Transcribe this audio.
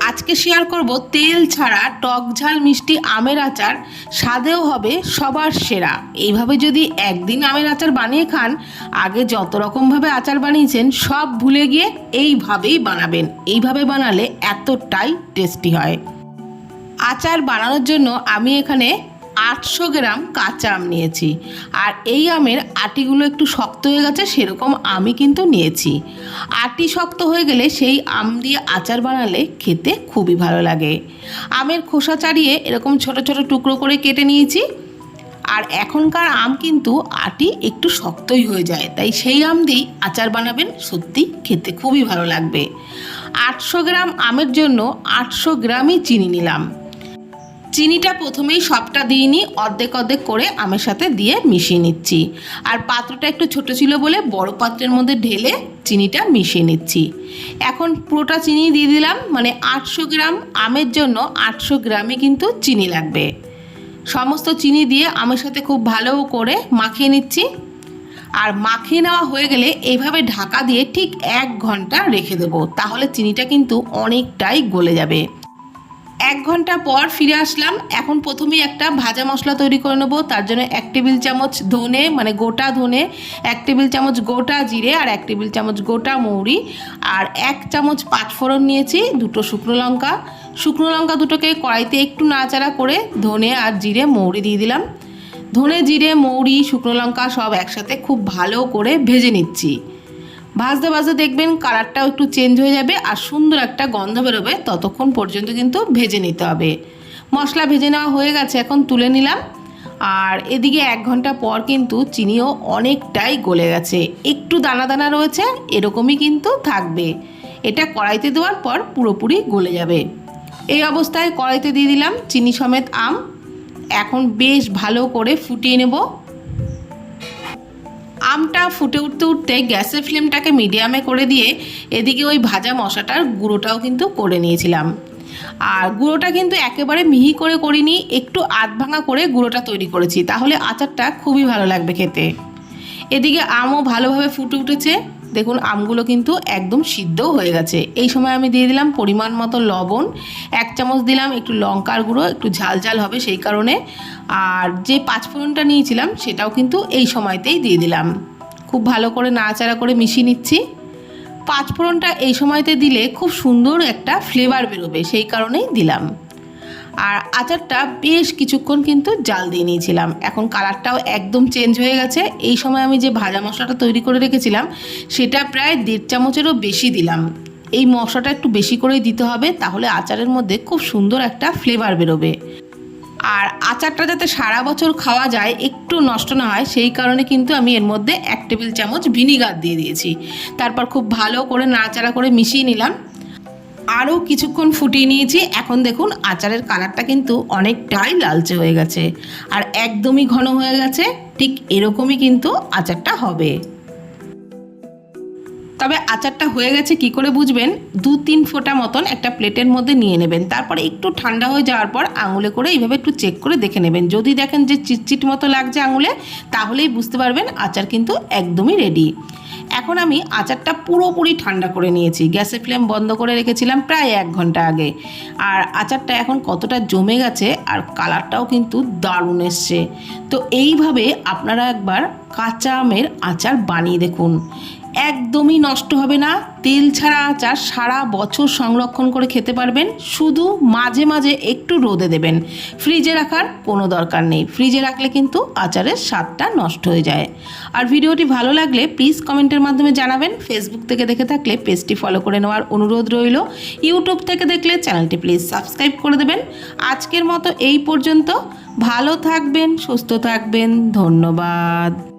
আজকে শেয়ার করব তেল ছাড়া টক ঝাল মিষ্টি আমের আচার, স্বাদেও হবে সবার সেরা। এইভাবে যদি একদিন আমের আচার বানিয়ে খান, আগে যত রকমভাবে আচার বানিয়েছেন, সব ভুলে গিয়ে এইভাবেই বানাবেন। এইভাবে বানালে এতটাই টেস্টি হয়। আচার বানানোর জন্য আমি এখানে আটশো গ্রাম কাঁচা আম নিয়েছি। আর এই আমের আটিগুলো একটু শক্ত হয়ে গেছে, সেরকম আমি কিন্তু নিয়েছি। আটি শক্ত হয়ে গেলে সেই আম দিয়ে আচার বানালে খেতে খুবই ভালো লাগে। আমের খোসা ছাড়িয়ে এরকম ছোট ছোট টুকরো করে কেটে নিয়েছি। আর এখনকার আম কিন্তু আটি একটু শক্তই হয়ে যায়, তাই সেই আম দিয়েই আচার বানাবেন, সত্যি খেতে খুবই ভালো লাগবে। আটশো গ্রাম আমের জন্য আটশো গ্রামই চিনি নিলাম। চিনিটা প্রথমেই সবটা দিয়ে নিই, অর্ধেক অর্ধেক করে আমের সাথে দিয়ে মিশিয়ে নিচ্ছি। আর পাত্রটা একটু ছোট ছিল বলে বড় পাত্রের মধ্যে ঢেলে চিনিটা মিশিয়ে নিচ্ছি। এখন পুরোটা চিনি দিয়ে দিলাম মানে আটশো গ্রাম আমের জন্য আটশো গ্রামে কিন্তু চিনি লাগবে। সমস্ত চিনি দিয়ে আমের সাথে খুব ভালো করে মাখিয়ে নিচ্ছি। আর মাখিয়ে নেওয়া হয়ে গেলে এইভাবে ঢাকা দিয়ে ঠিক এক ঘণ্টা রেখে দেবো, তাহলে চিনিটা কিন্তু অনেকটাই গলে যাবে। এক ঘণ্টা পর ফিরে আসলাম। এখন প্রথমেই একটা ভাজা মশলা তৈরি করে নেব। তার জন্য এক টেবিল চামচ ধনে মানে গোটা ধনে, এক টেবিল চামচ গোটা জিরে আর এক টেবিল চামচ গোটা মৌরি আর এক চামচ পাঁচফোড়ন নিয়েছি, দুটো শুকনো লঙ্কা। শুকনো লঙ্কা দুটোকে কড়াইতে একটু নাড়াচাড়া করে ধনে আর জিরে, মৌরি দিয়ে দিলাম। ধনে, জিরে, মৌরি, শুকনো লঙ্কা সব একসাথে খুব ভালো করে ভেজে নিচ্ছি। ভাজতে ভাজতে দেখবেন কালারটাও একটু চেঞ্জ হয়ে যাবে আর সুন্দর একটা গন্ধ বেরোবে ততক্ষণ পর্যন্ত কিন্তু ভেজে নিতে হবে। মশলা ভেজে নেওয়া হয়ে গেছে, এখন তুলে নিলাম। আর এদিকে এক ঘণ্টা পর কিন্তু চিনিও অনেকটাই গলে গেছে। একটু দানা দানা রয়েছে, এরকমই কিন্তু থাকবে। এটা কড়াইতে দেওয়ার পর পুরোপুরি গলে যাবে। এই অবস্থায় কড়াইতে দিয়ে দিলাম চিনি সমেত আম। এখন বেশ ভালো করে ফুটিয়ে নেব। আমটা ফুটে উঠতে উঠতে গ্যাসের ফ্লেমটাকে মিডিয়ামে করে দিয়ে এদিকে ওই ভাজা মশাটার গুঁড়োটাও কিন্তু করে নিয়েছিলাম। আর গুঁড়োটা কিন্তু একেবারে মিহি করে করিনি, একটু আধ ভাঙা করে গুঁড়োটা তৈরি করেছি, তাহলে আচারটা খুবই ভালো লাগবে খেতে। এদিকে আমও ভালোভাবে ফুটে উঠেছে। দেখুন, আমগুলো কিন্তু একদম সিদ্ধও হয়ে গেছে। এই সময় আমি দিয়ে দিলাম পরিমাণ মতো লবণ। এক চামচ দিলাম একটু লঙ্কার গুঁড়ো, একটু ঝাল ঝাল হবে সেই কারণে। আর যে পাঁচফোড়নটা নিয়েছিলাম, সেটাও কিন্তু এই সময়তেই দিয়ে দিলাম। খুব ভালো করে নাড়াচাড়া করে মিশিয়ে নিচ্ছি। পাঁচফোড়নটা এই সময়তে দিলে খুব সুন্দর একটা ফ্লেভার বেরোবে, সেই কারণেই দিলাম। আর আচারটা বেশ কিছুক্ষণ কিন্তু জাল দিয়ে নিয়েছিলাম। এখন কালারটাও একদম চেঞ্জ হয়ে গেছে। এই সময় আমি যে ভাজা মশলাটা তৈরি করে রেখেছিলাম, সেটা প্রায় দেড় চামচেরও বেশি দিলাম। এই মশলাটা একটু বেশি করেই দিতে হবে, তাহলে আচারের মধ্যে খুব সুন্দর একটা ফ্লেভার বেরোবে। আর আচারটা যাতে সারা বছর খাওয়া যায়, একটু নষ্ট না হয়, সেই কারণে কিন্তু আমি এর মধ্যে এক টেবিল চামচ ভিনিগার দিয়ে দিয়েছি। তারপর খুব ভালো করে নাড়াচাড়া করে মিশিয়ে নিলাম। আরও কিছুক্ষণ ফুটিয়ে নিয়েছি। এখন দেখুন, আচারের কালারটা কিন্তু অনেকটাই লালচে হয়ে গেছে। আর একদমই ঘন হয়ে গেছে, ঠিক এরকমই কিন্তু আচারটা হবে। তবে আচারটা হয়ে গেছে কি করে বুঝবেন? দু তিন ফোঁটা মতন একটা প্লেটের মধ্যে নিয়ে নেবেন। তারপরে একটু ঠান্ডা হয়ে যাওয়ার পর আঙুলে করে এইভাবে একটু চেক করে দেখে নেবেন। যদি দেখেন যে চিটচিট মতো লাগছে আঙুলে, তাহলেই বুঝতে পারবেন আচার কিন্তু একদমই রেডি এখন আমি আচারটা পুরোপুরি ঠান্ডা করে নিয়েছি। গ্যাসের ফ্লেম বন্ধ করে রেখেছিলাম প্রায় এক ঘণ্টা আগে। আর আচারটা এখন কতটা জমে গেছে আর কালারটাও কিন্তু দারুণ এসছে। তো এইভাবে আপনারা একবার কাঁচা আমের আচার বানিয়ে দেখুন। একদমই নষ্ট হবে না। তেল ছাড়া আচার সারা বছর সংরক্ষণ করে খেতে পারবেন। শুধু মাঝে মাঝে একটু রোদে দেবেন। ফ্রিজে রাখার কোনো দরকার নেই। ফ্রিজে রাখলে কিন্তু আচারের স্বাদটা নষ্ট হয়ে যায়। আর ভিডিওটি ভালো লাগলে প্লিজ কমেন্টের মাধ্যমে জানাবেন। ফেসবুক থেকে দেখে থাকলে পেজটি ফলো করে নেওয়ার অনুরোধ রইল। ইউটিউব থেকে দেখলে চ্যানেলটি প্লিজ সাবস্ক্রাইব করে দেবেন। আজকের মতো এই পর্যন্ত। ভালো থাকবেন, সুস্থ থাকবেন। ধন্যবাদ।